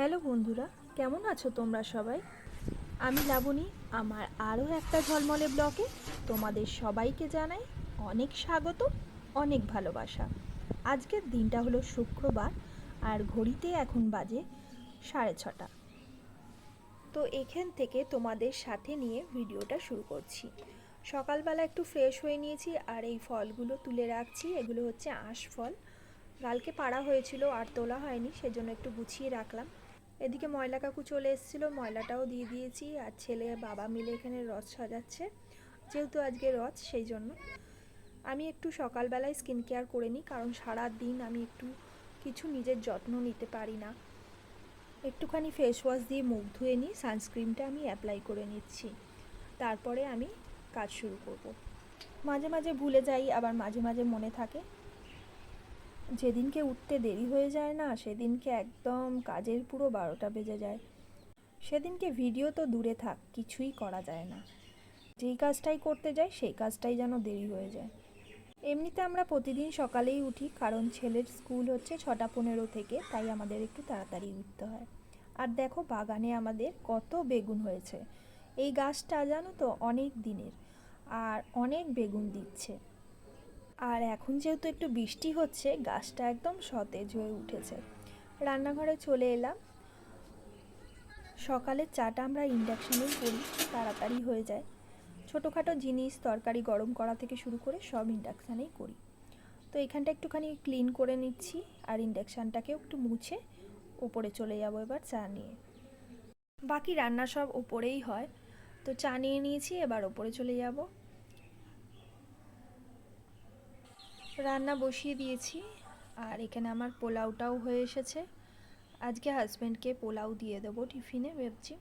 Hello বন্ধুরা, কেমন আছো তোমরা সবাই? আমি লাবণী, আমার আরও একটা ঝলমলে ব্লগে তোমাদের সবাইকে জানাই অনেক স্বাগত, অনেক ভালোবাসা। আজকের দিনটা হলো শুক্রবার, আর ঘড়িতে এখন বাজে সাড়ে ছটা। তো এখান থেকে তোমাদের সাথে নিয়ে ভিডিওটা শুরু করছি। সকালবেলা একটু ফ্রেশ হয়ে নিয়েছি, আর এই ফলগুলো তুলে রাখছি। এগুলো হচ্ছে আঁশ ফল কালকে পাড়া হয়েছিল, আর তোলা হয়নি, সেজন্য একটু গুছিয়ে রাখলাম। এদিকে ময়লা কাকু চলে এসেছিল, ময়লাটাও দিয়ে দিয়েছি আর ছেলে বাবা মিলে এখানে রথ সাজাচ্ছে, যেহেতু আজকে রথ, সেই জন্য। আমি একটু সকালবেলায় স্কিন কেয়ার করে নিই, কারণ সারা দিন আমি একটু কিছু নিজের যত্ন নিতে পারি না। একটুখানি ফেস ওয়াশ দিয়ে মুখ ধুয়ে নিই সানস্ক্রিনটা আমি অ্যাপ্লাই করে নিচ্ছি। তারপরে আমি কাজ শুরু করব। মাঝে মাঝে ভুলে যাই, আবার মাঝে মাঝে মনে থাকে যেদিনকে উঠতে দেরি হয়ে যায় না, সেদিনকে একদম কাজের পুরো বারোটা বেজে যায়। সেদিনকে ভিডিও তো দূরে থাক, কিছুই করা যায় না। যেই কাজটাই করতে যাই, সেই কাজটাই যেন দেরি হয়ে যায়। এমনিতে আমরা প্রতিদিন সকালেই উঠি, কারণ ছেলের স্কুল হচ্ছে ছটা পনেরো থেকে, তাই আমাদের একটু তাড়াতাড়ি উঠতে হয়। আর দেখো বাগানে আমাদের কত বেগুন হয়েছে। এই গাছটা জানো তো অনেক দিনের, আর অনেক বেগুন দিচ্ছে। আর এখন যেহেতু একটু বৃষ্টি হচ্ছে, গাছটা একদম সতেজ হয়ে উঠেছে। রান্নাঘরে চলে এলাম। সকালের চাটা আমরা ইন্ডাকশানেই করি, তাড়াতাড়ি হয়ে যায়। ছোটোখাটো জিনিস, তরকারি গরম করা থেকে শুরু করে সব ইন্ডাকশানেই করি। তো এখানটা একটুখানি ক্লিন করে নিচ্ছি আর ইন্ডাকশানটাকেও একটু মুছে ওপরে চলে যাব এবার চা নিয়ে। বাকি রান্না সব ওপরেই হয়। তো চা নিয়ে নিয়েছি, এবার ওপরে চলে যাব। রান্না বসিয়ে দিয়েছি, আর এখানে আমার পোলাওটাও হয়ে এসেছে। আজকে হাজব্যান্ডকে পোলাও দিয়ে দেবো টিফিনে, ভেবছি।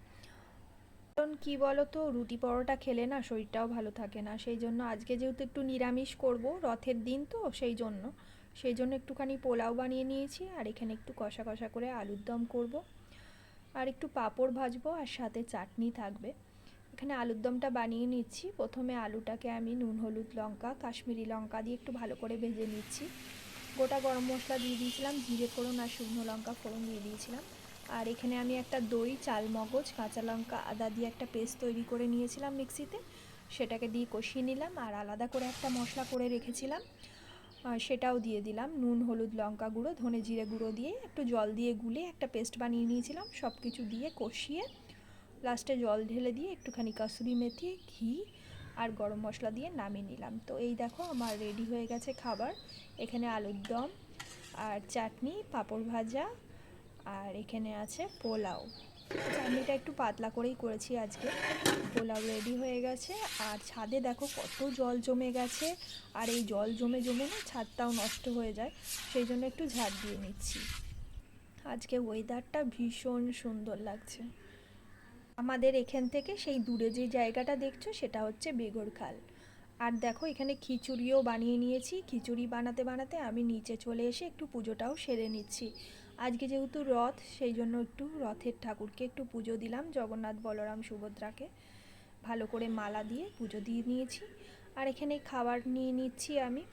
কারণ কী বলো তো রুটি পরোটা খেলে না শরীরটাও ভালো থাকে না, সেই জন্য আজকে যেহেতু একটু নিরামিষ করব, রথের দিন তো সেই জন্য। সেই জন্য একটুখানি পোলাও বানিয়ে নিয়েছি, আর এখানে একটু কষা কষা করে আলুর দম করব। আর একটু পাঁপড় ভাজবো, আর সাথে চাটনি থাকবে। এখানে আলুর দমটা বানিয়ে নিচ্ছি। প্রথমে আলুটাকে আমি নুন, হলুদ, লঙ্কা, কাশ্মীরি লঙ্কা দিয়ে একটু ভালো করে ভেজে নিচ্ছি। গোটা গরম মশলা দিয়ে দিয়েছিলাম, জিরে ফোড়ন আর শুকনো লঙ্কা ফোড়ন দিয়ে দিয়েছিলাম। আর এখানে আমি একটা দই, চাল মগজ, কাঁচা লঙ্কা, আদা দিয়ে একটা পেস্ট তৈরি করে নিয়েছিলাম মিক্সিতে। সেটাকে দিয়ে কষিয়ে নিলাম আর আলাদা করে একটা মশলা করে রেখেছিলাম। সেটাও দিয়ে দিলাম। নুন, হলুদ, লঙ্কা গুঁড়ো, ধনে জিরে গুঁড়ো দিয়ে একটু জল দিয়ে গুলে একটা পেস্ট বানিয়ে নিয়েছিলাম। সব কিছু দিয়ে কষিয়ে লাস্টে জল ঢেলে দিয়ে একটুখানি কাসুরি মেথি, ঘি আর গরম মশলা দিয়ে নামিয়ে নিলাম। তো এই দেখো আমার রেডি হয়ে গেছে খাবার। এখানে আলুর দম আর চাটনি, পাঁপড় ভাজা আর এখানে আছে পোলাও। চাটনিটা একটু পাতলা করেই করেছি আজকে। পোলাও রেডি হয়ে গেছে। আর ছাদে দেখো কত জল জমে গেছে। আর এই জল জমে জমে না ছাদটাও নষ্ট হয়ে যায়। সেই জন্য একটু ঝাড় দিয়ে নিচ্ছি। আজকে ওয়েদারটা ভীষণ সুন্দর লাগছে। আমাদের এখান থেকে সেই দূরে যে জায়গাটা দেখছ সেটা হচ্ছে বেগর খাল। আর দেখো এখানে খিচুড়িও বানিয়ে নিয়েছি। খিচুড়ি বানাতে বানাতে আমি নিচে চলে এসে একটু পুজোটাও সেরে নিচ্ছি। আজকে যেহেতু রথ, সেই জন্য একটু রথের ঠাকুরকে একটু পুজো দিলাম, জগন্নাথ বলরাম সুভদ্রাকে। ভালো করে মালা দিয়ে পুজো দিয়ে নিয়েছি। আর এখানে খাবার নিয়ে নিচ্ছি আমি।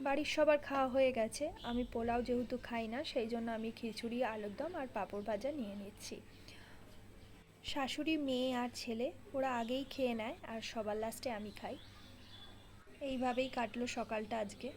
বাড়ির সবার খাওয়া হয়ে গেছে। আমি পোলাও যেহেতু খাই না, সেই জন্য আমি খিচুড়ি আলুর দম আর পাঁপড় ভাজা নিয়ে নিচ্ছি। শাশুড়ি, মেয়ে আর ছেলে, ওরা আগেই খেয়ে নেয় আর সবার লাস্টে আমি খাই। এইভাবেই কাটলো সকালটা আজকে।